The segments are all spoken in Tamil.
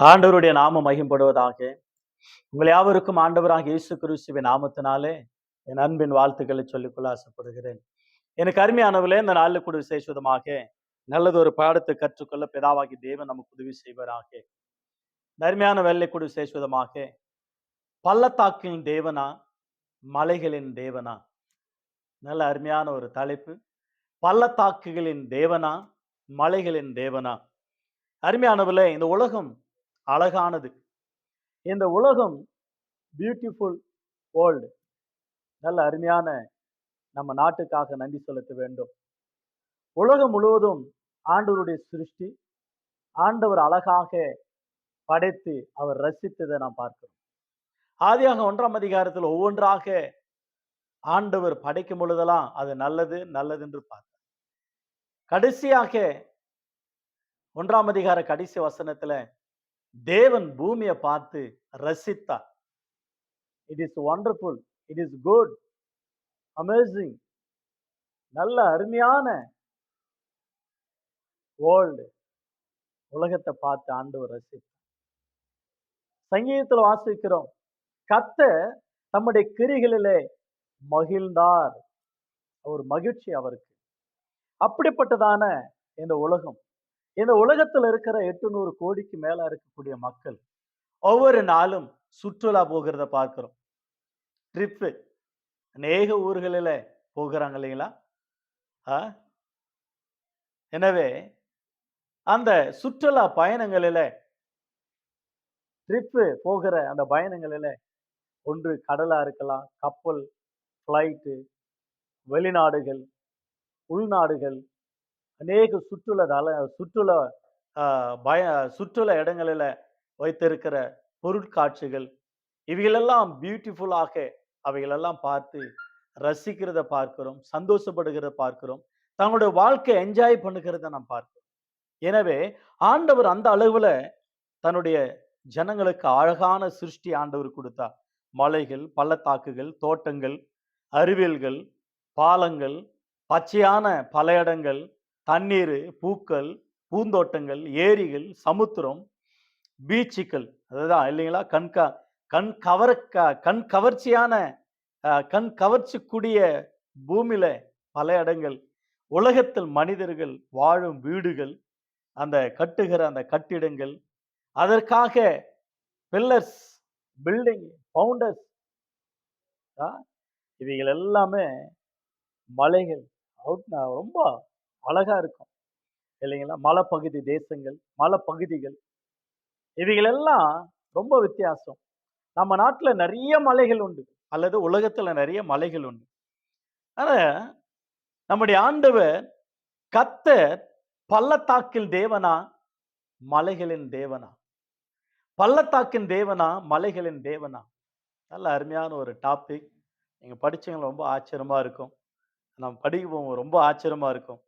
ஆண்டவருடைய நாமம் மகிம்படுவதாக. உங்கள் யாவருக்கும் ஆண்டவராக இயேசு கிறிஸ்துவின் நாமத்தினாலே என் அன்பின் வாழ்த்துக்களை சொல்லிக்கொள்ள ஆசைப்படுகிறேன். எனக்கு அருமையானவர்களே இந்த நாளில் கூட விசேஷமாக நல்லது ஒரு பாடத்தை கற்றுக்கொள்ள பிதாவாகி தேவன் நமக்கு உதவி செய்வராக. நர்மையான அருமையான வேலை கூட விசேஷமாக பள்ளத்தாக்கின் தேவனா மலைகளின் தேவனா? நல்ல அருமையான ஒரு தலைப்பு. பள்ளத்தாக்குகளின் தேவனா மலைகளின் தேவனா? அருமையானவர்களே இந்த உலகம் அழகானது. இந்த உலகம் பியூட்டிஃபுல் வேர்ல்டு நல்ல அருமையான நம்ம நாட்டுக்காக நன்றி செலுத்த வேண்டும். உலகம் முழுவதும் ஆண்டவருடைய சிருஷ்டி ஆண்டவர் அழகாக படைத்து அவர் ரசித்ததை நாம் பார்க்கிறோம். ஆதியாக ஒன்றாம் அதிகாரத்தில் ஒவ்வொன்றாக ஆண்டவர் படைக்கும் பொழுதெல்லாம் அது நல்லது நல்லது என்று பார்த்தார். கடைசியாக ஒன்றாம் அதிகார கடைசி வசனத்துல தேவன் பூமியை பார்த்து ரசித்தார். It is wonderful it is good amazing நல்ல அருமையான வேர்ல்டு உலகத்தை பார்த்து ஆண்டவர் ரசித்தார். சங்கீதத்தில் வாசிக்கிறோம். கத்த தம்முடைய கிரிகளிலே மகிழ்ந்தார். ஒரு மகிழ்ச்சி அவருக்கு. அப்படிப்பட்டதான இந்த உலகம். இந்த உலகத்துல இருக்கிற எட்டுநூறு கோடிக்கு மேல இருக்கக்கூடிய மக்கள் ஒவ்வொரு நாளும் சுற்றுலா போகிறத பார்க்கிறோம். ட்ரிப்பு அநேக ஊர்களில் போகிறாங்க இல்லைங்களா? ஆ? எனவே அந்த சுற்றுலா பயணங்களில் ட்ரிப்பு போகிற அந்த பயணங்களில் ஒன்று கடலா இருக்கலாம் கப்பல் ஃப்ளைட்டு வெளிநாடுகள் உள்நாடுகள் அநேக சுற்றுலா தல சுற்றுலா பய சுற்றுலா இடங்களில் வைத்திருக்கிற பொருட்காட்சிகள் இவைகளெல்லாம் பியூட்டிஃபுல்லாக அவைகளெல்லாம் பார்த்து ரசிக்கிறத பார்க்கிறோம் சந்தோஷப்படுகிறத பார்க்கிறோம் தங்களுடைய வாழ்க்கை என்ஜாய் பண்ணுகிறத நாம் பார்க்கிறோம். எனவே ஆண்டவர் அந்த அளவுல தன்னுடைய ஜனங்களுக்கு அழகான சிருஷ்டி ஆண்டவர் கொடுத்தார் மலைகள் பள்ளத்தாக்குகள் தோட்டங்கள் அறிவியல்கள் பாலங்கள் பச்சையான பல இடங்கள் தண்ணீர் பூக்கள் பூந்தோட்டங்கள் ஏரிகள் சமுத்திரம் பீச்சுக்கள். அதுதான் இல்லைங்களா? கண்கா கண் கவர க- கண் கவர்ச்சியான கண் கவர்ச்சிக்கூடிய பூமியில பல இடங்கள். உலகத்தில் மனிதர்கள் வாழும் வீடுகள் அந்த கட்டுகிற அந்த கட்டிடங்கள். அதற்காக பில்லர்ஸ் பில்டிங் ஃபவுண்டர்ஸ் இவைகள் எல்லாமே மலைகள். அவுட் ரொம்ப அழகா இருக்கும். இல்லைங்களா? மலைப்பகுதி தேசங்கள் மலைப்பகுதிகள். இவைகள் எல்லாம் ரொம்ப வித்தியாசம். நம்ம நாட்டில் நிறைய மலைகள் உண்டு அல்லது உலகத்தில் நிறைய மலைகள் உண்டு. ஆனால் நம்முடைய ஆண்டவர் கத்தர் பள்ளத்தாக்கில் தேவனா? மலைகளின் தேவனா? பள்ளத்தாக்கின் தேவனா? மலைகளின் தேவனா? நல்ல அருமையான ஒரு டாபிக். நீங்கள் படித்தவங்க ரொம்ப ஆச்சரியமாக இருக்கும். நம்ம படிக்கும் ரொம்ப ஆச்சரியமாக இருக்கும்.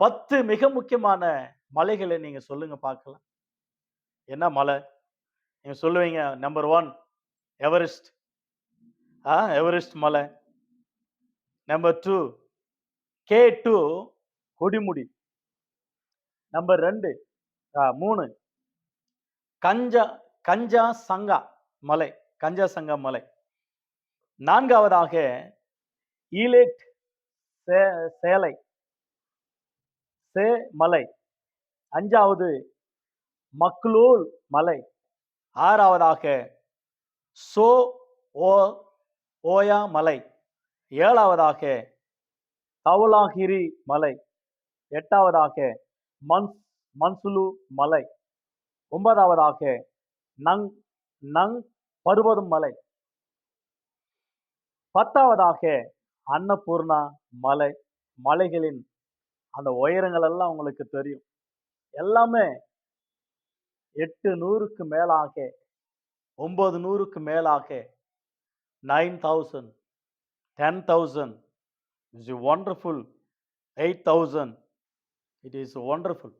பத்து மிக முக்கியமான மலைகளை நீங்க சொல்லுங்க பார்க்கலாம். என்ன மலை? நீங்க சொல்லுவீங்க நம்பர் ஒன் எவரெஸ்ட் ஆ எவரெஸ்ட் மலை. நம்பர் டூ கே டூ கொடிமுடி. நம்பர் ரெண்டு ஆ, மூணு கஞ்சா கஞ்சா சங்கா மலை கஞ்சா சங்கா மலை. நான்காவதாக ஈலேட் சே- சேலை. சே மலை. அஞ்சாவது மக்லூல் மலை. ஆறாவதாக சோ ஓ ஓயா மலை. ஏழாவதாக தவுலாகிரி மலை. எட்டாவதாக மன்ஸ் மன்சுலு மலை. ஒன்பதாவதாக நங் நங் பருவதம் மலை. பத்தாவதாக அன்னபூர்ணா மலை. மலைகளின் அந்த உயரங்கள் எல்லாம் உங்களுக்கு தெரியும். எல்லாமே எட்டு நூறுக்கு மேலாக ஒன்பது நூறுக்கு மேலாக nine thousand ten thousand it's wonderful eight thousand it is wonderful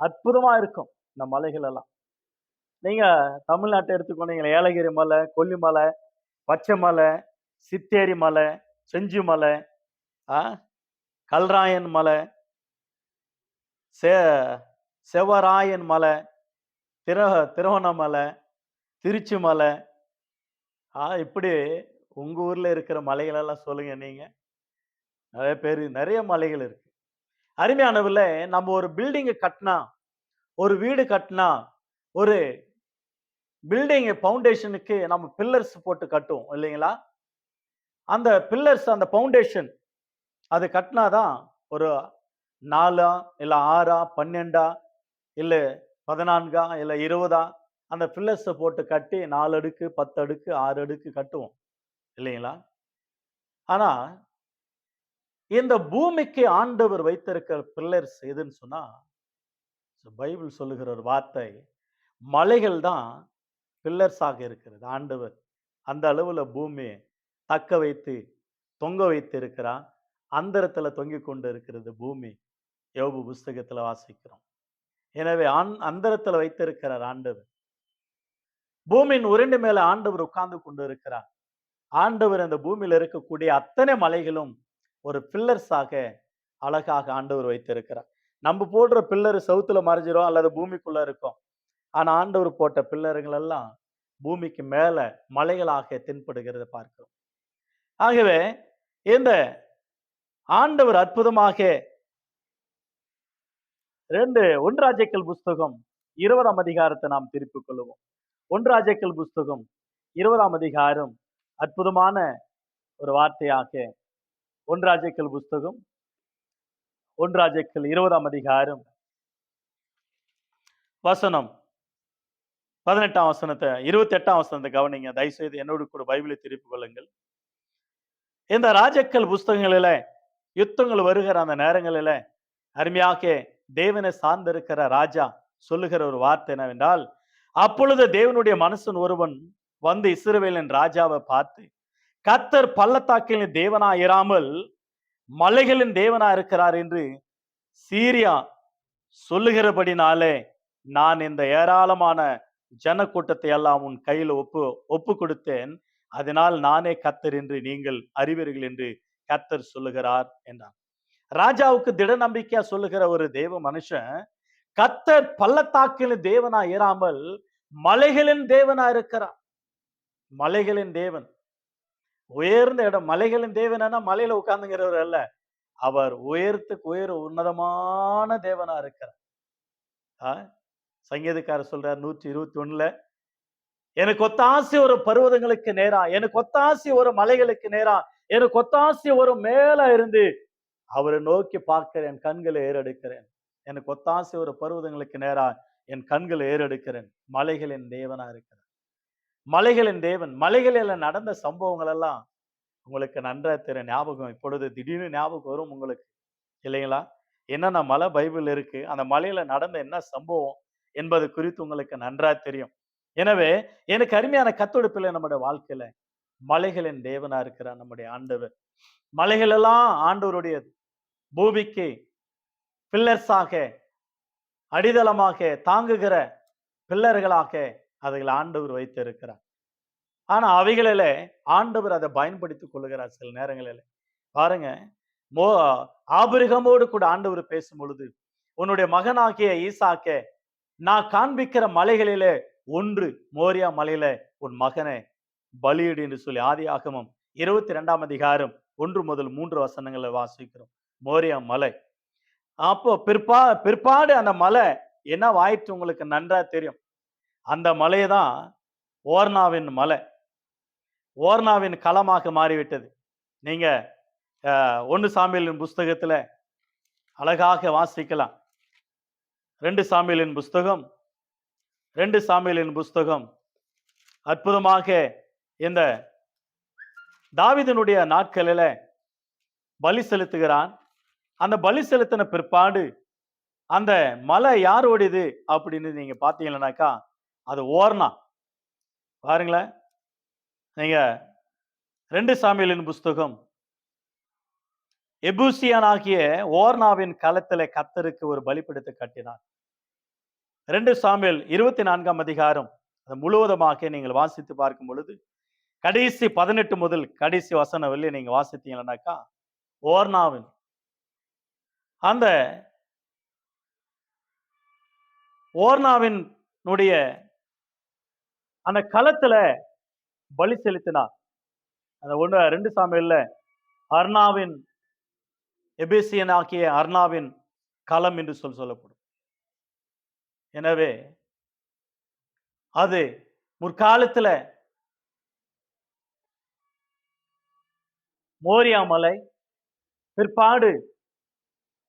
அற்புதமாக இருக்கும் இந்த மலைகள் எல்லாம். நீங்கள் தமிழ்நாட்டை எடுத்துக்கொண்டீங்களா ஏலகிரி மலை கொல்லிமலை பச்சை மலை சித்தேரி மலை செஞ்சி மலை கல்ராயன் மலை செ செவராயன் மலை திர திருவண்ணாமலை திருச்சி மலை. ஆ இப்படி உங்கள் ஊரில் இருக்கிற மலைகளெல்லாம் சொல்லுங்கள் நீங்கள் நிறைய பேர் நிறைய மலைகள் இருக்கு. அருமையானவில் நம்ம ஒரு பில்டிங்கை கட்டினா ஒரு வீடு கட்டினா ஒரு பில்டிங் ஃபவுண்டேஷனுக்கு நம்ம பில்லர்ஸ் போட்டு கட்டுவோம் இல்லைங்களா? அந்த பில்லர்ஸ் அந்த ஃபவுண்டேஷன் அது கட்டினாதான் ஒரு நாலா இல்லை ஆறா பன்னெண்டா இல்லை பதினான்கா இல்லை இருபதா அந்த பில்லர்ஸை போட்டு கட்டி நாலு அடுக்கு பத்து அடுக்கு ஆறு அடுக்கு கட்டுவோம். இல்லைங்களா? ஆனா இந்த பூமிக்கு ஆண்டவர் வைத்திருக்கிற பில்லர்ஸ் எதுன்னு சொன்னால் பைபிள் சொல்லுகிற ஒரு வார்த்தை மலைகள் தான் பில்லர்ஸாக இருக்கிறது. ஆண்டவர் அந்த அளவில் பூமி தக்க வைத்து தொங்க வைத்து இருக்கிறார் அந்தரத்தில் தொங்கிக் கொண்டு இருக்கிறது பூமி. யோபு புஸ்தகத்தில் வாசிக்கிறோம். எனவே அந் அந்தரத்தில் வைத்திருக்கிறார் ஆண்டவர். பூமியின் உருண்டு மேல ஆண்டவர் உட்கார்ந்து கொண்டு இருக்கிறார். ஆண்டவர் அந்த பூமியில் இருக்கக்கூடிய அத்தனை மலைகளும் ஒரு பில்லர்ஸாக அழகாக ஆண்டவர் வைத்திருக்கிறார். நம்ம போடுற பில்லர் சவுத்துல மறைஞ்சிரும் அல்லது பூமிக்குள்ள இருக்கும். ஆனா ஆண்டவர் போட்ட பில்லர்கள் எல்லாம் பூமிக்கு மேல மலைகளாக தென்படுகிறத பார்க்கிறோம். ஆகவே இந்த ஆண்டவர் அற்புதமாக ரெண்டு ஒன்றாஜைக்கல் புஸ்தகம் இருபதாம் அதிகாரத்தை நாம் திருப்பிக் கொள்வோம் ஒன்றாஜைக்கல் புஸ்தகம் இருபதாம் அதிகாரம் அற்புதமான ஒரு வார்த்தையாக ஒன்றாஜைக்கல் புஸ்தகம் ஒன்றாஜைக்கல் இருபதாம் அதிகாரம் வசனம் பதினெட்டாம் வசனத்தை இருபத்தி எட்டாம் வசனத்தை கவனிங்க. தயவுசெய்து என்னோடு கூட பைபிளை திருப்பிக் கொள்ளுங்கள். இந்த ராஜக்கல் புஸ்தகங்களில யுத்தங்கள் வருகிற அந்த நேரங்களில் அருமையாக தேவனை சார்ந்திருக்கிற ராஜா சொல்லுகிற ஒரு வார்த்தை என்னவென்றால் அப்பொழுது தேவனுடைய மனுஷன் ஒருவன் வந்து இஸ்ரவேலின் ராஜாவை பார்த்து கத்தர் பள்ளத்தாக்கின் தேவனா இராமல் மலைகளின் தேவனா இருக்கிறார் என்று சீரியா சொல்லுகிறபடினாலே நான் இந்த ஏராளமான ஜனக்கூட்டத்தை எல்லாம் உன் கையில் ஒப்பு ஒப்பு கொடுத்தேன் அதனால் நானே கத்தர் என்று நீங்கள் அறிவீர்கள் என்று கத்தர் சொல்லுகிறார் என்றார் ராஜாவுக்கு திட நம்பிக்கையா சொல்லுகிற ஒரு தேவ மனுஷன் கத்தர் பள்ளத்தாக்கின் தேவனா ஏறாமல் மலைகளின் தேவனா இருக்கிறார் மலைகளின் தேவன். உயர்ந்த இடம் மலைகளின் தேவனா மலையில உட்கார்ந்துங்கிறவர் அல்ல. அவர் உயரத்துக்கு உயர உன்னதமான தேவனா இருக்கிறார். ஆ? சங்கீதக்காரர் சொல்றார் நூற்றி இருபத்தி ஒண்ணுல எனக்கு ஒத்தாசி ஒரு பருவதங்களுக்கு நேரா எனக்கு ஒத்தாசி ஒரு மலைகளுக்கு நேரா எனக்கு கொத்தாசி ஒரு மேல இருந்து அவரை நோக்கி பார்க்கிறேன் என் கண்களை ஏறெடுக்கிறேன். எனக்கு ஒத்தாசி ஒரு பருவதங்களுக்கு நேரா என் கண்களை ஏறெடுக்கிறேன். மலைகளின் தேவனா இருக்கிறேன் மலைகளின் தேவன் மலைகளில் நடந்த சம்பவங்கள் எல்லாம் உங்களுக்கு நன்றாக தெரிய ஞாபகம். இப்பொழுது திடீர்னு ஞாபகம் வரும் உங்களுக்கு. இல்லைங்களா? என்னென்ன மலை பைபிள் இருக்கு? அந்த மலையில நடந்த என்ன சம்பவம் என்பது குறித்து உங்களுக்கு நன்றாக தெரியும். எனவே எனக்கு அருமையான கத்தொடுப்பில் நம்முடைய வாழ்க்கையில மலைகளின் தேவனா இருக்கிறார் நம்முடைய ஆண்டவர். மலைகள் எல்லாம் ஆண்டவருடைய பூமிக்கு பில்லர்ஸாக அடித்தளமாக தாங்குகிற பில்லர்களாக அவைகளை ஆண்டவர் வைத்து இருக்கிறார் ஆனா அவைகளில ஆண்டவர் அதை பயன்படுத்திக் கொள்ளுகிறார் சில நேரங்களில். பாருங்க மோ ஆபிரகமோடு கூட ஆண்டவர் பேசும் பொழுது உன்னுடைய மகனாகிய ஈசாக்கே நான் காண்பிக்கிற மலைகளிலே ஒன்று மோரியா மலையில உன் மகனை பலியிடு என்று சொல்லி ஆதி ஆகமம் இருபத்தி ரெண்டாம் அதிகாரம் ஒன்று முதல் மூன்று வசனங்களை வாசிக்கிறோம். மோரியா மலை. அப்போ பிற்பா பிற்பாடு அந்த மலை என்ன வாயிற்று உங்களுக்கு நன்றா தெரியும்? அந்த மலையை தான் ஓர்னாவின் மலை. ஓர்னாவின் களமாக மாறிவிட்டது. நீங்க ஒன்று சாமியலின் புஸ்தகத்துல அழகாக வாசிக்கலாம். ரெண்டு சாமியலின் புஸ்தகம் ரெண்டு சாமியலின் புஸ்தகம் அற்புதமாக இந்த தாவிதனுடைய நாட்களில பலி செலுத்துகிறான். அந்த பலி செலுத்தின பிற்பாடு அந்த மலை யாரோடையது அப்படின்னு நீங்க பாத்தீங்கன்னாக்கா அது ஓர்னா. பாருங்களேன். நீங்க ரெண்டு சாமியலின் புஸ்தகம். எபூசியனாகிய ஓர்னாவின் களத்தில் கத்தருக்கு ஒரு பலிப்பிடத்தை கட்டினார். ரெண்டு சாமியல் இருபத்தி நான்காம் அதிகாரம் அது முழுவதமாக நீங்கள் வாசித்து பார்க்கும் பொழுது கடைசி பதினெட்டு முதல் கடைசி வசனம் வெளியே நீங்க வாசித்தீங்கன்னாக்கா ஓர்னாவின் அந்த ஓர்ணாவின்னுடைய அந்த களத்துல பலி செலுத்தினார். அந்த ஒன்று ரெண்டு சாமியில் அர்ணாவின் எபேசியன் ஆக்கிய அர்ணாவின் களம் என்று சொல் சொல்லப்படும். எனவே அது முற்காலத்துல மோரியாமலை பிற்பாடு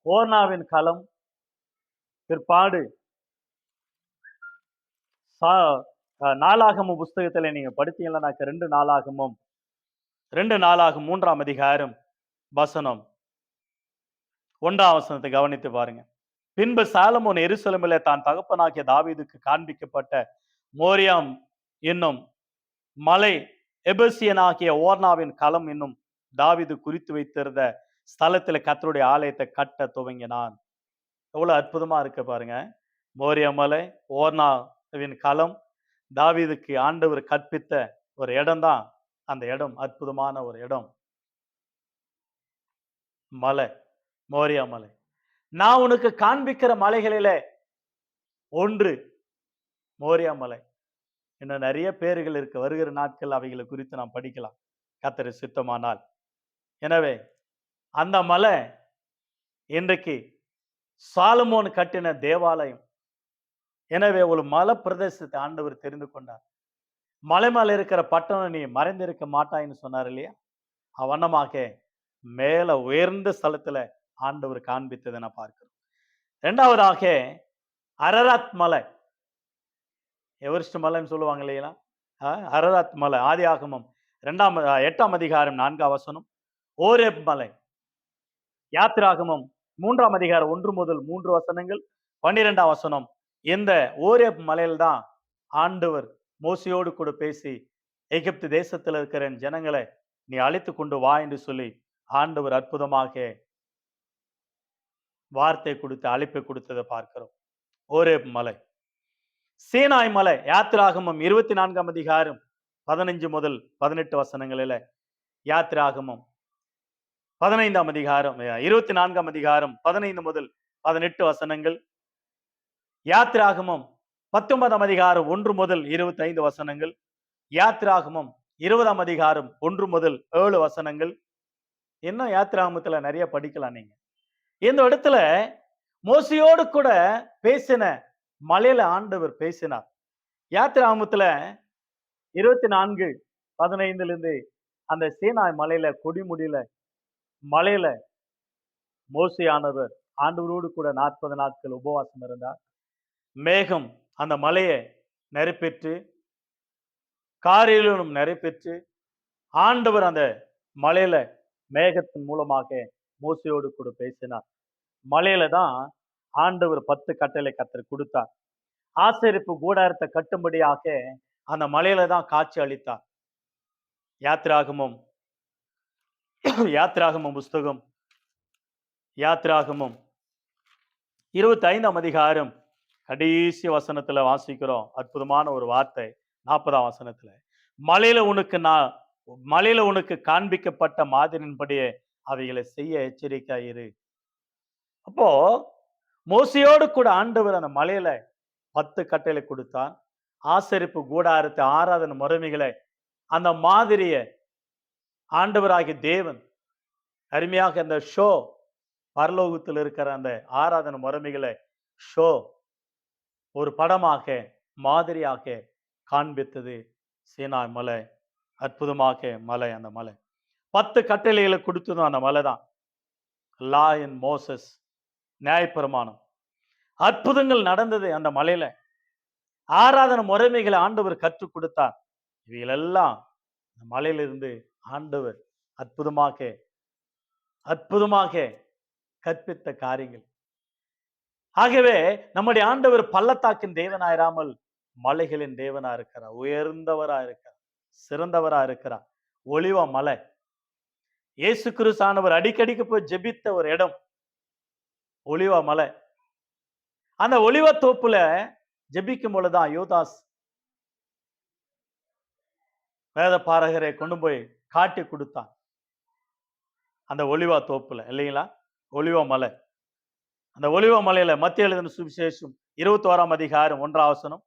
ஓர்னாவின் களம் பிற்பாடு சா- அஹ் நாளாகமம் நீங்க படித்தீங்கன்னாக்க ரெண்டு நாளாகமும் ரெண்டு நாளாகும் மூன்றாம் அதிகாரம் வசனம். ஒன்றாம் வசனத்தை கவனித்து பாருங்க. பின்பு சாலமோன் எருசலேமிலே தான் தகப்பனாகிய தாவீதுக்கு காண்பிக்கப்பட்ட மோரியாம் என்னும் மலை எபசியனாகிய ஓர்னாவின் களம் என்னும் தாவீது குறித்து வைத்திருந்த ஸ்தலத்தில் கத்தருடைய ஆலயத்தை கட்ட துவங்கினான். எவ்வளோ அற்புதமாக இருக்க பாருங்க. மோரியமலை ஓர்னாவின் களம் தாவிதுக்கு ஆண்டவர் கற்பித்த ஒரு இடம்தான். அந்த இடம் அற்புதமான ஒரு இடம். மலை மோரியா மலை. நான் உனக்கு காண்பிக்கிற மலைகளில ஒன்று மோரியா மலை. இன்னும் நிறைய பேர்கள் இருக்கு. வருகிற நாட்கள் அவைகளை குறித்து நாம் படிக்கலாம். கத்தரை சித்தமானால். எனவே அந்த மலை இன்றைக்கு சாலமோன் கட்டின தேவாலயம். எனவே ஒரு மலை பிரதேசத்தை ஆண்டவர் தெரிந்து கொண்டார். மலை மேலே இருக்கிற பட்டணம் நீ மறைந்திருக்க மாட்டாய்ன்னு சொன்னார் இல்லையா? அவனமாக மேலே உயர்ந்த ஸ்தலத்தில் ஆண்டவர் காண்பித்ததை நான் பார்க்கிறோம். ரெண்டாவதாக அரராத் மலை. எவரிஸ்ட் மலைன்னு சொல்லுவாங்க இல்லையா? அரராத் மலை ஆதி ஆகமம் ரெண்டாம் எட்டாம் அதிகாரம் நான்காம் வசனம். ஓரேப் மலை. யாத்திராகமம் மூன்றாம் அதிகாரம் ஒன்று முதல் மூன்று வசனங்கள் பன்னிரெண்டாம் வசனம். இந்த ஓரேப் மலையில்தான் ஆண்டவர் மோசியோடு கூட பேசி எகிப்து தேசத்தில் இருக்கிற என் ஜனங்களை நீ அழைத்து கொண்டு வா என்று சொல்லி ஆண்டவர் அற்புதமாக வார்த்தை கொடுத்து அழைப்பை கொடுத்ததை பார்க்கிறோம். ஓரேப் மலை. சீனாய் மலை யாத்திராகமம் இருபத்தி நான்காம் அதிகாரம் பதினஞ்சு முதல் பதினெட்டு வசனங்களில யாத்திராகமம் பதினைந்தாம் அதிகாரம் இருபத்தி நான்காம் அதிகாரம் பதினைந்து முதல் பதினெட்டு வசனங்கள். யாத்ராகமம் பத்தொன்பதாம் அதிகாரம் ஒன்று முதல் இருபத்தி ஐந்து வசனங்கள். யாத்ராகமம் இருபதாம் அதிகாரம் ஒன்று முதல் ஏழு வசனங்கள். இன்னும் யாத்திராகமத்துல நிறைய படிக்கலாம் நீங்க. இந்த இடத்துல மோசியோடு கூட பேசின மலையில ஆண்டவர் பேசினார். யாத்திராகமத்துல இருபத்தி நான்கு பதினைந்துல இருந்து அந்த சீனாய் மலையில கொடிமுடியில மலையில மோசையானவர் ஆண்டவரோடு கூட நாற்பது நாட்கள் உபவாசம் இருந்தார். மேகம் அந்த மலையை நெருப்பெற்று காரிலும் நெருப்பெற்று ஆண்டவர் அந்த மலையில மேகத்தின் மூலமாக மோசையோடு கூட பேசினார். மலையில தான் ஆண்டவர் பத்து கட்டளை கத்தர் கொடுத்தார். ஆசரிப்பு கூடாரத்தை கட்டும்படியாக அந்த மலையில தான் காட்சி அளித்தார். யாத்திராகமும் யாத்ராகமம் புஸ்தகம். யாத்ராகமம். இருபத்தி ஐந்தாம் அதிகாரம். கடைசி வசனத்துல வாசிக்கிறோம். அற்புதமான ஒரு வார்த்தை. நாற்பதாம் வசனத்துல. மலையில உனக்கு நான் மலையில உனக்கு காண்பிக்கப்பட்ட மாதிரியின்படியே அவைகளை செய்ய எச்சரிக்கையிரு அப்போ மோசையோடு கூட ஆண்டவர் அந்த மலையில பத்து கட்டளை கொடுத்தான். ஆசரிப்பு கூடாரத்தை ஆராதனை முறைமைகளை அந்த மாதிரியை ஆண்டவராகிய தேவன். அருமையாக அந்த ஷோ பரலோகத்தில் இருக்கிற அந்த ஆராதனை முறைமைகளை ஷோ ஒரு படமாக மாதிரியாக காண்பித்தது சீனாய் மலை அற்புதமாக மலை அந்த மலை. பத்து கட்டளைகளை கொடுத்ததும் அந்த மலை தான். லா இன் மோசஸ் நியாயப்பிரமாணம். அற்புதங்கள் நடந்தது அந்த மலையில. ஆராதனை முறைமைகளை ஆண்டவர் கற்றுக் கொடுத்தார். இவைகளெல்லாம் அந்த மலையிலிருந்து ஆண்டவர் அற்புதமாக அற்புதமாக கற்பித்த காரியங்கள். ஆகவே நம்முடைய ஆண்டவர் பள்ளத்தாக்கின் தேவனாயிராமல் மலைகளின் தேவனா இருக்கிறார். உயர்ந்தவரா இருக்கிறார். சிறந்தவரா இருக்கிறார். ஒளிவ மலை. இயேசு கிறிஸ்தானவர் அடிக்கடிக்கு போய் ஜெபித்த ஒரு இடம். ஒளிவ மலை. அந்த ஒளிவ தோப்புல ஜெபிக்கும் பொழுதுதான் யோதாஸ் வேத பாரகரை கொண்டு போய் காட்டி கொடுத்தான். அந்த ஒளிவா தோப்புல இல்லைங்களா? ஒலிவா மலை. அந்த ஒலிவா மலையில மத்திய எழுதின சுவிசேஷம் இருபத்தி ஓராம் அதிகாரம் ஒன்றாம் வசனம்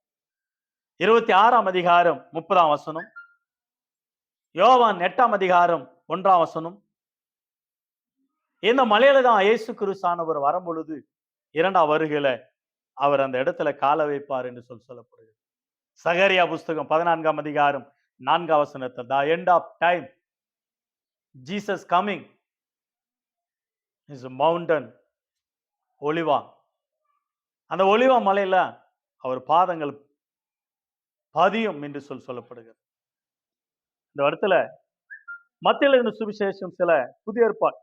இருபத்தி ஆறாம் அதிகாரம் முப்பதாம் வசனம் யோவான் எட்டாம் அதிகாரம் ஒன்றாம் வசனம். இந்த மலையில தான் இயேசு கிறிஸ்தானவர் வரும் பொழுது இரண்டாம் வருகையில அவர் அந்த இடத்துல கால வைப்பார் என்று சொல் சொல்லப்படுகிறது. சகரியா புஸ்தகம் பதினான்காம் அதிகாரம் நான்காம் வசனத்தில் the end of time Jesus coming is mountain ஒளிவா? அந்த ஒளிவா மலையில அவர் பாதங்கள் பதியும் என்று சொல் சொல்லப்படுகிறது. இந்த இடத்துல மத்தியில் இருந்த சுவிசேஷம் சில புதிய ஏற்பாடு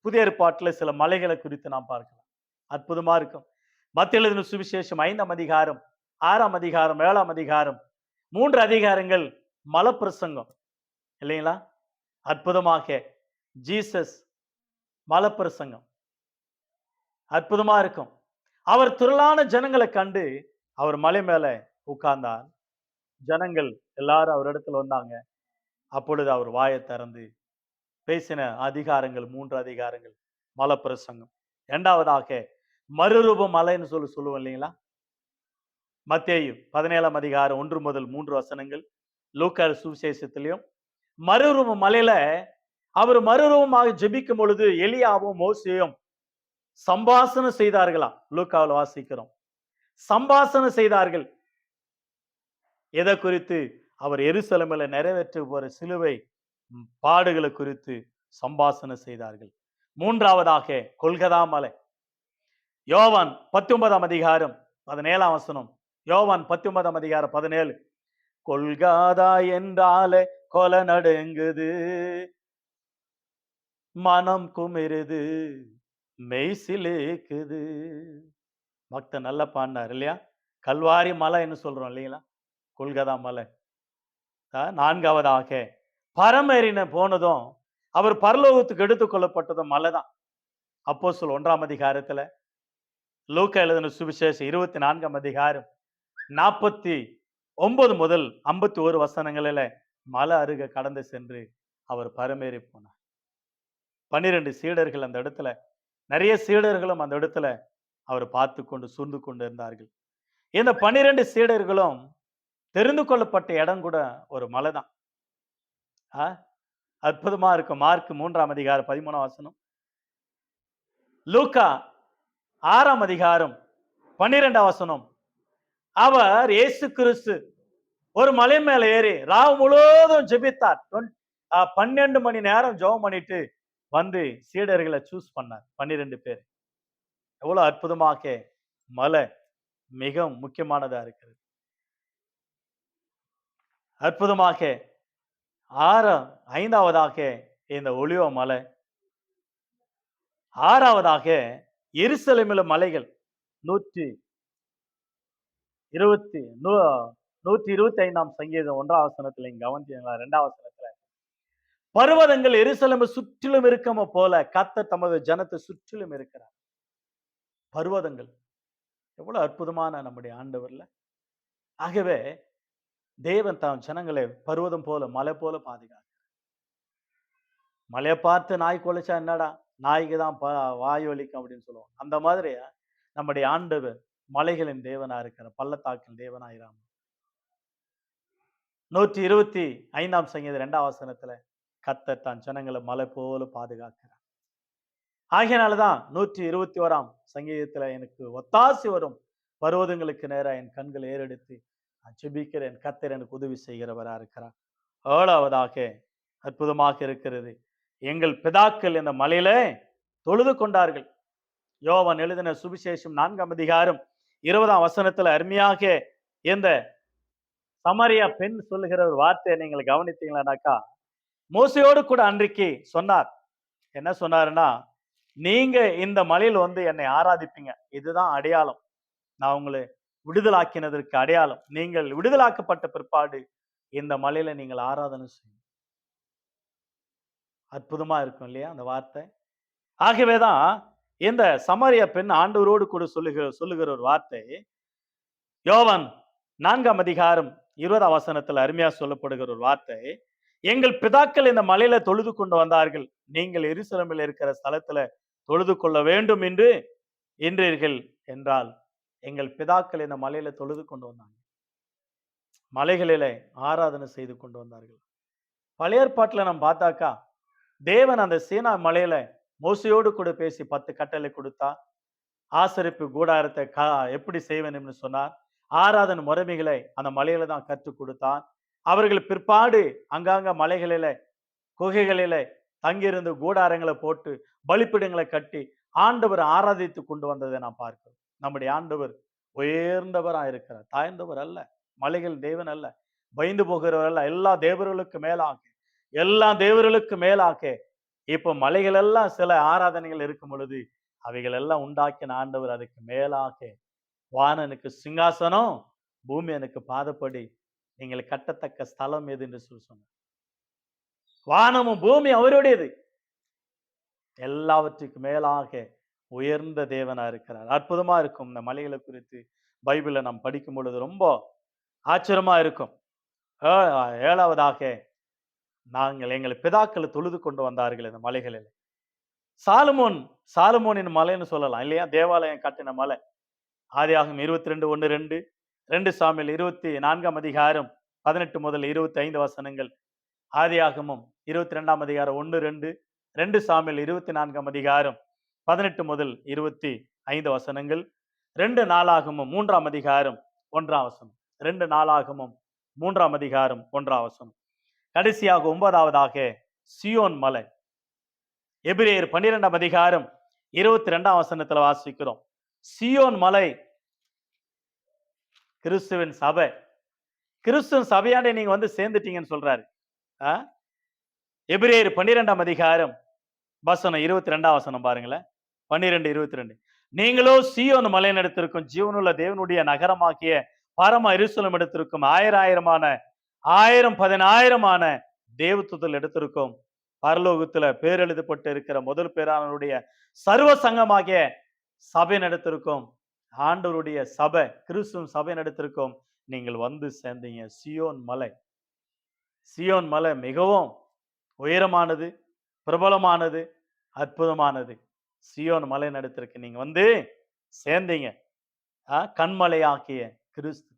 புதிய ஏற்பாட்டில் சில மலைகளை குறித்து நாம் பார்க்கலாம். அற்புதமா இருக்கும். மத்தியில் இருந்த சுவிசேஷம் ஐந்தாம் அதிகாரம் ஆறாம் அதிகாரம் ஏழாம் அதிகாரம் மூன்று அதிகாரங்கள் மலப்பிரசங்கம் இல்லைங்களா? அற்புதமாக ஜீசஸ் மலப்பிரசங்கம். அற்புதமா இருக்கும். அவர் திரளான ஜனங்களை கண்டு அவர் மலை மேல உட்கார்ந்தார். ஜனங்கள் எல்லாரும் அவர் இடத்துல வந்தாங்க. அப்பொழுது அவர் வாயை திறந்து பேசின அதிகாரங்கள் மூன்று அதிகாரங்கள் மலப்பிரசங்கம். இரண்டாவதாக மறுரூப மலைன்னு சொல்லி சொல்லுவோம் இல்லைங்களா? மத்தேயும் பதினேழாம் அதிகாரம் ஒன்று முதல் மூன்று வசனங்கள் லூக்கார் சுவிசேஷத்திலையும். மறுரூப மலையில அவர் மறுரூபமாக ஜெபிக்கும் பொழுது எலியாவும் மோசையும் சம்பாசனம் செய்தார்களாம். லூக்காவில் வாசிக்கிறோம். சம்பாசனம் செய்தார்கள். எதை குறித்து? அவர் எருசலமில் நிறைவேற்ற போற சிலுவை பாடுகளை குறித்து சம்பாசனம் செய்தார்கள். மூன்றாவதாக கொல்கதா மலை. யோவான் பத்தொன்பதாம் அதிகாரம் பதினேழாம் வசனம். யோவான் பத்தொன்பதாம் அதிகாரம் பதினேழு. கொல்காதா என்றாலே கொலை நடுங்குது. மனம் குமிருது மெய்சிலேக்குது பக்த நல்லா பாடினார் இல்லையா? கல்வாரி மலைன்னு சொல்றோம் இல்லைங்களா? கொல்கதா மலை. நான்காவதாக பரமேறின போனதும் அவர் பரலோகத்துக்கு எடுத்துக்கொள்ளப்பட்டதும் மலை தான் அப்போ சொல் ஒன்றாம் அதிகாரத்துல லூக்க எழுதின சுவிசேஷம் இருபத்தி நான்காம் அதிகாரம் நாற்பத்தி ஒன்பது முதல் ஐம்பத்தி ஒரு வசனங்களில் மலை அருக கடந்து சென்று அவர் பரமேறி போனார். பன்னிரெண்டு சீடர்கள் அந்த இடத்துல நிறைய சீடர்களும் அந்த இடத்துல அவர் பார்த்து கொண்டு சூழ்ந்து கொண்டு இருந்தார்கள். இந்த பன்னிரெண்டு சீடர்களும் தெரிந்து கொள்ளப்பட்ட இடம் கூட ஒரு மலை தான். ஆ? அற்புதமா இருக்கும். மார்க் மூன்றாம் அதிகாரம் பதிமூணாம் வசனம். லூக்கா ஆறாம் அதிகாரம் பன்னிரெண்டாம் வசனம். அவர் இயேசு கிறிஸ்து ஒரு மலை மேல ஏறி ராவ் முழுவதும் ஜெபித்தார். பன்னெண்டு மணி நேரம் ஜெபம் பண்ணிட்டு வந்து சீடர்களை சூஸ் பண்ணார். பன்னிரெண்டு பேர். எவ்வளவு அற்புதமாக மலை மிக முக்கியமானதா இருக்கிறது. அற்புதமாக ஆறு ஐந்தாவதாக இந்த ஒளிவ மலை. ஆறாவதாக எருசலேமில் மலைகள். நூற்றி இருபத்தி நூ நூற்றி இருபத்தி ஐந்தாம் சங்கீதம் ஒன்றாம் வசனத்துல இங்க கவனிச்சீங்களா ரெண்டாம் வசனத்துல. பர்வதங்கள் எருசலம சுற்றிலும் இருக்கம போல கத்த தமது ஜனத்தை சுற்றிலும் இருக்கிறார். பர்வதங்கள். எவ்வளவு அற்புதமான நம்முடைய ஆண்டவர்ல. ஆகவே தேவன் தான் ஜனங்களை பருவதம் போல மலை போல பாதுகாக்கிறார். மலையை பார்த்து நாய் கொலைச்சா என்னடா? நாய்க்கு தான் ப வாய் அப்படின்னு சொல்லுவோம். அந்த மாதிரி நம்முடைய ஆண்டவர் மலைகளின் தேவனா இருக்கிற பள்ளத்தாக்கின் தேவனாயிராம. நூற்றி இருபத்தி ஐந்தாம் சங்கீத ரெண்டாம் வசனத்துல கத்தர் தான் ஜனங்களை மலை போல பாதுகாக்கிறார். ஆகையினாலதான் நூற்றி இருபத்தி ஓராம் சங்கீதத்துல எனக்கு ஒத்தாசி வரும். பருவதங்களுக்கு நேராக என் கண்கள் ஏறெடுத்து நான் ஜெபிக்கிறேன். கத்தர் எனக்கு உதவி செய்கிறவராக இருக்கிறார். ஏழாவதாக அற்புதமாக இருக்கிறது. எங்கள் பிதாக்கள் இந்த மலையில தொழுது கொண்டார்கள். யோவன் எழுதின சுவிசேஷம் நான்காம் அதிகாரம் இருபதாம் வசனத்துல அருமையாக இந்த சமரியா பெண் சொல்லுகிற ஒரு வார்த்தையை நீங்கள் கவனித்தீங்களானாக்கா மோசையோடு கூட அன்றைக்கு சொன்னார். என்ன சொன்னாருன்னா நீங்க இந்த மலையில் வந்து என்னை ஆராதிப்பீங்க. இதுதான் அடையாளம். நான் உங்களை விடுதலாக்கினதற்கு அடையாளம். நீங்கள் விடுதலாக்கப்பட்ட பிற்பாடு இந்த மலையில நீங்கள் ஆராதனை செய்யும். அற்புதமா இருக்கும் இல்லையா அந்த வார்த்தை? ஆகவேதான் இந்த சமாரிய பெண் ஆண்டவரோடு கூட சொல்லுகிற சொல்லுகிற ஒரு வார்த்தை யோவான் நான்காம் அதிகாரம் இருபதாம் வசனத்துல அருமையா சொல்லப்படுகிற ஒரு வார்த்தை. எங்கள் பிதாக்கள் இந்த மலையில தொழுது கொண்டு வந்தார்கள். நீங்கள் எருசலமில் இருக்கிற ஸ்தலத்துல தொழுது கொள்ள வேண்டும் என்று என்றீர்கள் என்றால் எங்கள் பிதாக்கள் இந்த மலையில தொழுது கொண்டு வந்தாங்க. மலைகளில ஆராதனை செய்து கொண்டு வந்தார்கள். பழைய ஏற்பாட்டுல நம்ம பார்த்தாக்கா தேவன் அந்த சீனா மலையில மோசையோடு கூட பேசி பத்து கட்டளை கொடுத்தா ஆசரிப்பு கூடாரத்தை கா எப்படி செய்வேன்னு சொன்னார்? ஆராதன முறைமைகளை அந்த மலையில தான் கற்றுக் கொடுத்தான். அவர்கள் பிற்பாடு அங்காங்க மலைகளில குகைகளில தங்கியிருந்து கூடாரங்களை போட்டு பலிப்பிடங்களை கட்டி ஆண்டவர் ஆராதித்து கொண்டு வந்ததை நான் பார்க்கிறோம். நம்முடைய ஆண்டவர் உயர்ந்தவராக இருக்கிறார். தாழ்ந்தவர் அல்ல மலைகள் தேவன் அல்ல பயந்து போகிறவர் அல்ல. எல்லா தேவர்களுக்கு மேலாக எல்லா தேவர்களுக்கு மேலாக இப்போ மலைகள் எல்லாம் சில ஆராதனைகள் இருக்கும் பொழுது அவைகள் எல்லாம் உண்டாக்கின ஆண்டவர் அதுக்கு மேலாக வானனுக்கு சிங்காசனம் பூமி எனக்கு பாதப்படி. நீங்கள் கட்டத்தக்க ஸ்தலம் எது என்று சொல்லி சொன்னார். வானமும் பூமி அவருடையது. எல்லாவற்றுக்கும் மேலாக உயர்ந்த தேவனா இருக்கிறார். அற்புதமா இருக்கும். இந்த மலைகளை குறித்து பைபிளை நாம் படிக்கும் பொழுது ரொம்ப ஆச்சரியமா இருக்கும். ஏ- ஏழாவதாக நாங்கள் எங்களை பிதாக்களை தொழுது கொண்டு வந்தார்கள் இந்த மலைகளில். சாலுமோன் சாலுமோனின் மலைன்னு சொல்லலாம் இல்லையா? தேவாலயம் கட்டின மலை. ஆதியாகும் இருபத்தி ரெண்டு ஒன்று ரெண்டு ரெண்டு சாமியில் இருபத்தி நான்காம் அதிகாரம் பதினெட்டு முதல் இருபத்தி ஐந்து வசனங்கள். ஆதியாகமும் இருபத்தி ரெண்டாம் அதிகாரம் ஒன்று ரெண்டு ரெண்டு சாமியில் இருபத்தி நான்காம் அதிகாரம் பதினெட்டு முதல் இருபத்தி ஐந்து வசனங்கள். ரெண்டு நாளாகமும் மூன்றாம் அதிகாரம் ஒன்றாம் வசனம். ரெண்டு நாளாகமும் மூன்றாம் அதிகாரம் ஒன்றாம் வசனம். கடைசியாக ஒன்பதாவதாக சியோன் மலை. எபிரேயர் பன்னிரெண்டாம் அதிகாரம் இருபத்தி ரெண்டாம் வசனத்துல வாசிக்கிறோம். சியோன் மலை. கிறிஸ்துவின் சபை. கிறிஸ்துவின் சபையாண்டே நீங்க வந்து சேர்ந்துட்டீங்கன்னு சொல்றாரு. ஆ? எபிரேயர் பன்னிரெண்டாம் அதிகாரம் வசனம் இருபத்தி ரெண்டாம் வசனம் பாருங்களேன். பன்னிரெண்டு இருபத்தி ரெண்டு நீங்களோ சியோன் மலை எடுத்திருக்கும் ஜீவனுள்ள தேவனுடைய நகரமாக்கிய பரம இருசலம் எடுத்திருக்கும் ஆயிரம் ஆயிரமான ஆயிரம் பதினாயிரமான தேவத்துதல் எடுத்திருக்கும் பரலோகத்துல பேரெழுதப்பட்டு இருக்கிற முதல் பேரானவருடைய சர்வ சங்கமாகிய சபை நடத்திருக்கும் ஆண்டவருடைய சபை கிறிஸ்துவ சபை நடத்திருக்கோம் நீங்கள் வந்து சேர்ந்தீங்க. சியோன் மலை. சியோன் மலை மிகவும் உயரமானது பிரபலமானது அற்புதமானது. சியோன் மலை நடத்திருக்கு நீங்க வந்து சேர்ந்தீங்க. ஆ, கண்மலையாக்கிய கிறிஸ்து.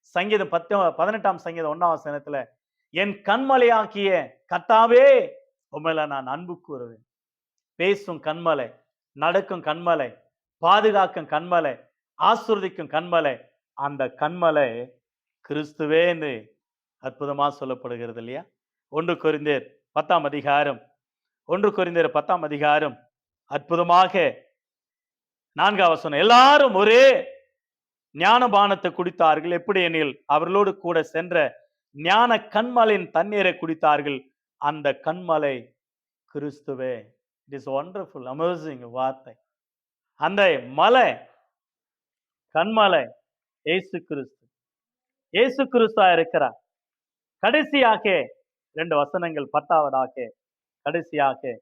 சங்கீதம் பத்து பதினெட்டாம் சங்கீதம் ஒன்னாம் வசனத்துல என் கண்மலையாக்கிய கத்தாவே உண்மையில நான் அன்பு கூறுவேன். பேசும் கண்மலை நடக்கும் கண்மலை பாதுகாக்கும் கண்மலை ஆசிர்வதிக்கும் கண்மலை அந்த கண்மலை கிறிஸ்துவேன்னு அற்புதமா சொல்லப்படுகிறது இல்லையா? ஒன்று கொரிந்தேர் பத்தாம் அதிகாரம் ஒன்று குறிந்தேர் பத்தாம் அதிகாரம் அற்புதமாக நான்காவது சொன்ன எல்லாரும் ஒரே ஞானபானத்தை குடித்தார்கள். எப்படி எனில் அவர்களோடு கூட சென்ற ஞான கண்மலையின் தண்ணீரை குடித்தார்கள். அந்த கண்மலை கிறிஸ்துவே. இட் இஸ் ஒண்டர்ஃபுல் அமேசிங் வார்த்தை. அந்த மலை கண்மலை இயேசு கிறிஸ்து இயேசு கிறிஸ்துவா இருக்கிறார். கடைசியாக ரெண்டு வசனங்கள் பத்தாவதாக கடைசியாக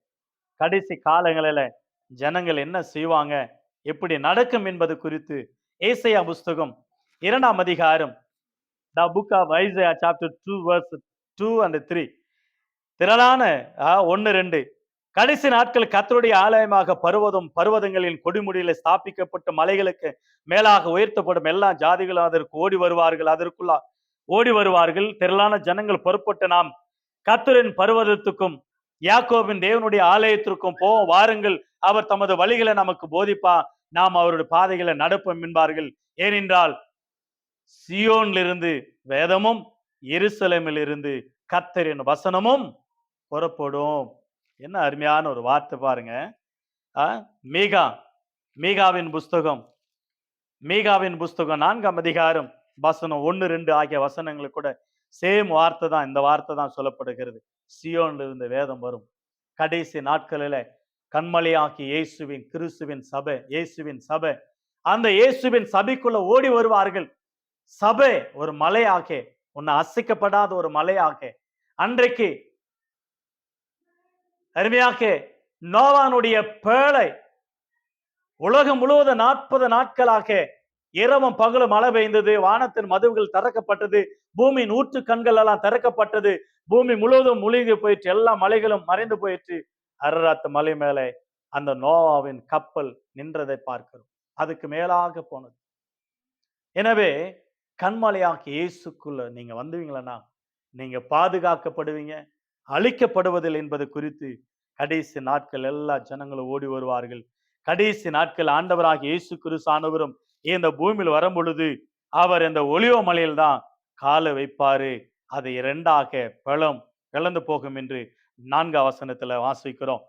கடைசி காலங்களில் ஜனங்கள் என்ன செய்வாங்க எப்படி நடக்கும் என்பது குறித்து ஏசையா புஸ்தகம் இரண்டாம் அதிகாரம் the book of Isaiah chapter two verse two and three திரளான ஒன்று ரெண்டு. கடைசி நாட்கள் கத்தருடைய ஆலயமாக பருவதம் பருவதங்களின் கொடிமுடியில ஸ்தாபிக்கப்பட்ட மலைகளுக்கு மேலாக உயர்த்தப்படும் எல்லா ஜாதிகளும் அதற்கு ஓடி வருவார்கள் அதற்குள்ள ஓடி வருவார்கள். திரளான ஜனங்கள் பொறுப்பட்டு நாம் கத்தரின் பருவதத்துக்கும் யாக்கோவின் தேவனுடைய ஆலயத்திற்கும் போவோம் வாருங்கள். அவர் தமது வழிகளை நமக்கு போதிப்பா. நாம் அவருடைய பாதைகளை நடப்போம் என்பார்கள். ஏனென்றால் சியோனிலிருந்து வேதமும் எருசலேமிலிருந்து கத்தரின் வசனமும் புறப்படும். என்ன அருமையான ஒரு வார்த்தை பாருங்க. ஆ, மீகா மீகாவின் புஸ்தகம். மீகாவின் புஸ்தகம் நான்காம் அதிகாரம் வசனம் ஒன்று ரெண்டு ஆகிய வசனங்கள் கூட சேம் வார்த்தை தான் இந்த வார்த்தை தான் சொல்லப்படுகிறது. சியோன்ல இருந்து வேதம் வரும். கடைசி நாட்களில கண்மலையாக்கி இயேசுவின் கிறிஸ்துவின் சபை இயேசுவின் சபை. அந்த இயேசுவின் சபைக்குள்ள ஓடி வருவார்கள். சபை ஒரு மலையாக்கே உன்னை அசைக்கப்படாத ஒரு மலையாக்கே அன்றைக்கு அருமையாக நோவானுடைய பேழை உலகம் முழுவதும் நாற்பது நாட்களாக இரவும் பகலும் மழை பெய்ந்தது வானத்தின் மதுவுகள் திறக்கப்பட்டது பூமியின் ஊற்று கண்கள் எல்லாம் திறக்கப்பட்டது பூமி முழுவதும் முழுகி போயிற்று எல்லா மலைகளும் மறைந்து போயிற்று. அரராத்து மலை மேலே அந்த நோவாவின் கப்பல் நின்றதை பார்க்கிறோம். அதுக்கு மேலாக போனது. எனவே கண்மலையாக்கி இயேசுக்குள்ள நீங்க வந்துவீங்களா? நீங்க பாதுகாக்கப்படுவீங்க. அழிக்கப்படுவதில் என்பது குறித்து கடைசி நாட்கள் எல்லா ஜனங்களும் ஓடி வருவார்கள். கடைசி நாட்கள் ஆண்டவராக இயேசு கிறிஸ்தானவரும் இந்த பூமியில் வரும் பொழுது அவர் இந்த ஒளிவ மலையில் தான் காலை வைப்பாரு. அதை இரண்டாக பழம் இழந்து போகும் என்று நான்காம் வசனத்துல வாசிக்கிறோம்.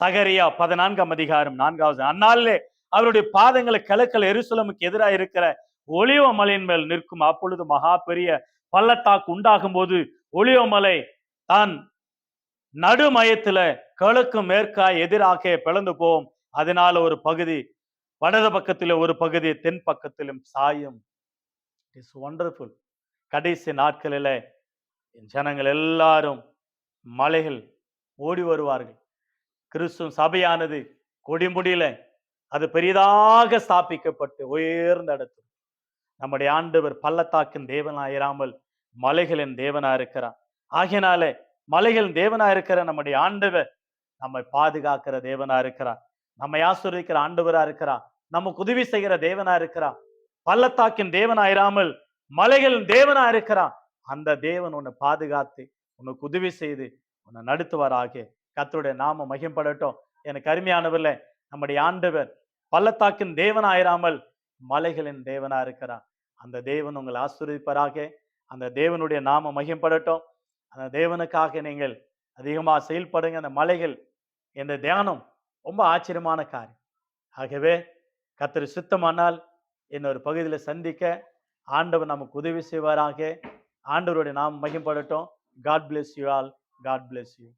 சகரியா பதினான்காம் அதிகாரம் நான்காவது அந்நாளிலே அவருடைய பாதங்களை கலக்கல் எருசலமுக்கு எதிராக இருக்கிற ஒளிவ மலையின் மேல் நிற்கும். அப்பொழுது மகா பெரிய பள்ளத்தாக்கு உண்டாகும் போது ஒளிவமலை தான் நடுமயத்துல கிழக்கு மேற்காய் எதிராக பிளந்து போகும் அதனால ஒரு பகுதி வடது பக்கத்தில் ஒரு பகுதி தென் பக்கத்திலும் சாயும். இட்ஸ் ஒண்டர்ஃபுல் கடைசி நாட்களில ஜனங்கள் எல்லாரும் மலைகள் ஓடி வருவார்கள். கிறிஸ்துவ சபையானது கொடிமுடியில அது பெரிதாக ஸ்தாபிக்கப்பட்டு உயர்ந்த இடத்தில். நம்முடைய ஆண்டவர் பள்ளத்தாக்கின் தேவனாயிராமல் மலைகளின் தேவனா இருக்கிறார் ஆகையினாலே மலைகளின் தேவனா இருக்கிற நம்முடைய ஆண்டவர் நம்மை பாதுகாக்கிற தேவனா இருக்கிறார். நம்மை ஆசிரியக்கிற ஆண்டவரா இருக்கிறார். நமக்கு உதவி செய்கிற தேவனா இருக்கிறார். பள்ளத்தாக்கின் தேவனாயிராமல் மலைகளின் தேவனா இருக்கிறான் அந்த தேவன் உன்னை பாதுகாத்து உனக்கு உதவி செய்து உன்னை நடத்துவாராக. கத்தருடைய நாம மகிம்படட்டும் எனக்கு அருமையானவர்ல நம்முடைய ஆண்டவர் பள்ளத்தாக்கின் தேவனாயிராமல் மலைகளின் தேவனா இருக்கிறார். அந்த தேவன் உங்களை ஆசிரியப்பராக அந்த தேவனுடைய நாம மகிம்படட்டும் அந்த தேவனுக்காக நீங்கள் அதிகமாக செயல்படுங்க. அந்த மலைகள் இந்த தியானம் ரொம்ப ஆச்சரியமான காரியம். ஆகவே கர்த்தர் சுத்தமானால் இன்னொரு பகுதியில் சந்திக்க ஆண்டவர் நமக்கு உதவி செய்வாராக. ஆண்டவருடைய நாம் மகிம்படட்டும். God bless you all God bless you